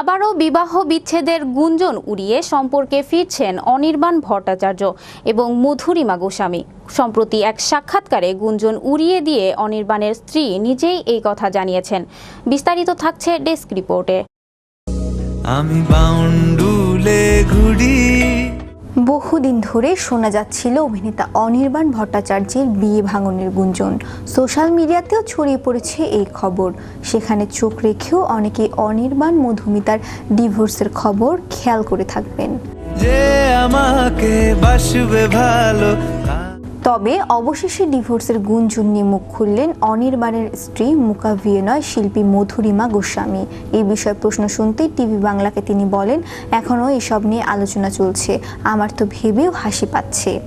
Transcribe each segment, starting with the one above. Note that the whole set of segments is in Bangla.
আবারও বিবাহ বিচ্ছেদের গুঞ্জন উড়িয়ে সম্পর্কে ফিরছেন অনির্বাণ ভট্টাচার্য এবং মধুরিমা গোস্বামী। সম্প্রতি এক সাক্ষাৎকারে গুঞ্জন উড়িয়ে দিয়ে অনির্বাণের স্ত্রী নিজেই এই কথা জানিয়েছেন। বিস্তারিত থাকছে ডেস্ক রিপোর্টে। আমি বাউন্ডুলে বহুদিন ধরে শোনা যাচ্ছিল অভিনেতা অনির্বাণ ভট্টাচার্যের বিয়ে ভাঙনের গুঞ্জন। সোশ্যাল মিডিয়াতেও ছড়িয়ে পড়েছে এই খবর। সেখানে চোখ রেখেও অনেকে অনির্বাণ মধুমিতার ডিভোর্সের খবর খেয়াল করে থাকবেন। যে আমাকে বাসবে ভালো তবে অবশেষে ডিভোর্সের গুঞ্জন নিয়ে মুখ খুললেন অনির্বাণের স্ত্রী মুকাভিনয় শিল্পী মধুরিমা গোস্বামী। এই বিষয়ে প্রশ্ন শুনতেই টিভি বাংলাকে তিনি বলেন এখনও এসব নিয়ে আলোচনা চলছে। আমার তো ভেবেও হাসি পাচ্ছে।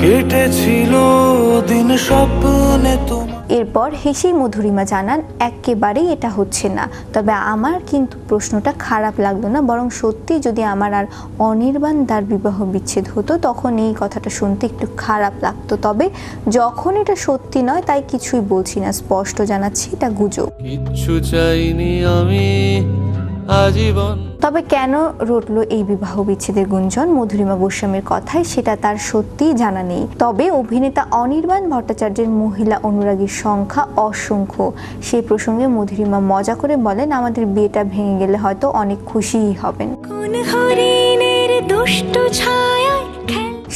কেটেছিল দিন স্বপ্নে তোমার এরপর হেসেই মধুরিমা জানান, একেবারেই এটা হচ্ছে না। তবে আমার কিন্তু প্রশ্নটা খারাপ লাগল না, বরং সত্যি যদি আমার আর অনির্বাণ দ্বার বিবাহ বিচ্ছেদ হতো, তখন এই কথাটা শুনতে একটু খারাপ লাগতো। তবে যখন এটা সত্যি নয়, তাই কিছুই বলছি না। স্পষ্ট জানাচ্ছি এটা গুজব। কিচ্ছু চাইনি আমি আজীবন। তবে কেন রটল এই বিবাহ বিচ্ছেদের গুঞ্জন? মধুরিমা গোস্বামীর কথায় সেটা তার সত্যি জানা নেই। তবে অভিনেতা অনির্বাণ ভট্টাচার্যের মহিলা অনুরাগীর সংখ্যা অসংখ্য। সেই প্রসঙ্গে মধুরিমা মজা করে বলেন আমাদের বিয়েটা ভেঙে গেলে হয়তো অনেক খুশিই হবেন। কোন হরিণের দুষ্ট খেল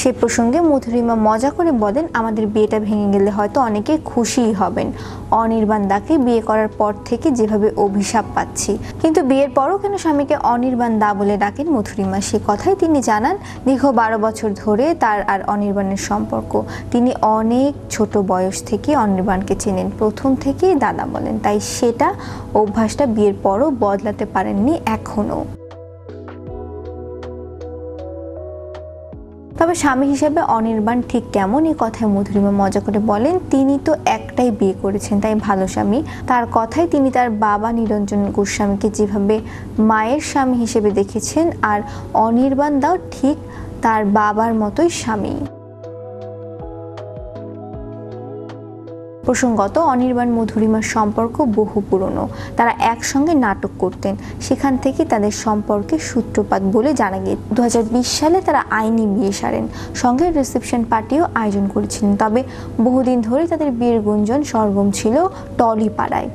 সে প্রসঙ্গে মধুরিমা মজা করে বলেন, আমাদের বিয়েটা ভেঙে গেলে হয়তো অনেকে খুশিই হবেন। অনির্বাণ দাকে বিয়ে করার পর থেকে যেভাবে অভিশাপ পাচ্ছি। কিন্তু বিয়ের পরও কেন স্বামীকে অনির্বাণ দা বলে ডাকেন মধুরিমা? সে কথাই তিনি জানান, দীর্ঘ বারো বছর ধরে তার আর অনির্বাণের সম্পর্ক। তিনি অনেক ছোট বয়স থেকে অনির্বাণকে চেনেন। প্রথম থেকেই দাদা বলেন। তাই সেটা অভ্যাসটা বিয়ের পরও বদলাতে পারেননি এখনও। তবে স্বামী হিসেবে অনির্বাণ ঠিক কেমন এই কথায় মধুরিমা মজা করে বলেন, তিনি তো একটাই বিয়ে করেছেন, তাই ভালো স্বামী। তার কথায় তিনি তার বাবা নিরঞ্জন গোস্বামীকে যেভাবে মায়ের স্বামী হিসেবে দেখেছেন, আর অনির্বাণ দাও ঠিক তার বাবার মতোই স্বামী। প্রসঙ্গত অনির্বাণ মধুরিমার সম্পর্ক বহু পুরনো। তারা একসঙ্গে নাটক করতেন। সেখান থেকে তাদের সম্পর্কে সূত্রপাত বলে জানা গিয়ে দু হাজার বিশ সালে তারা আইনি বিয়ে সারেন। সঙ্গে রিসেপশন পার্টিও আয়োজন করেছিলেন। তবে বহুদিন ধরে তাদের বিয়ের গুঞ্জন সরগম ছিল টলিপাড়ায়।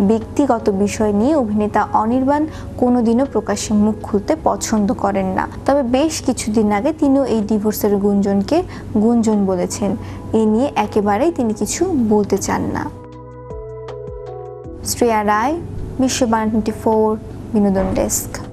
ব্যক্তিগত বিষয় নিয়ে অভিনেতা অনির্বাণ কোনোদিনও প্রকাশ্যে মুখ খুলতে পছন্দ করেন না। তবে বেশ কিছুদিন আগে তিনিও এই ডিভোর্সের গুঞ্জনকে গুঞ্জন বলেছেন। এ নিয়ে একেবারেই তিনি কিছু বলতে চান না। শ্রেয়া রায়, বিশ্ব বান টোয়েন্টি ফোর, বিনোদন ডেস্ক।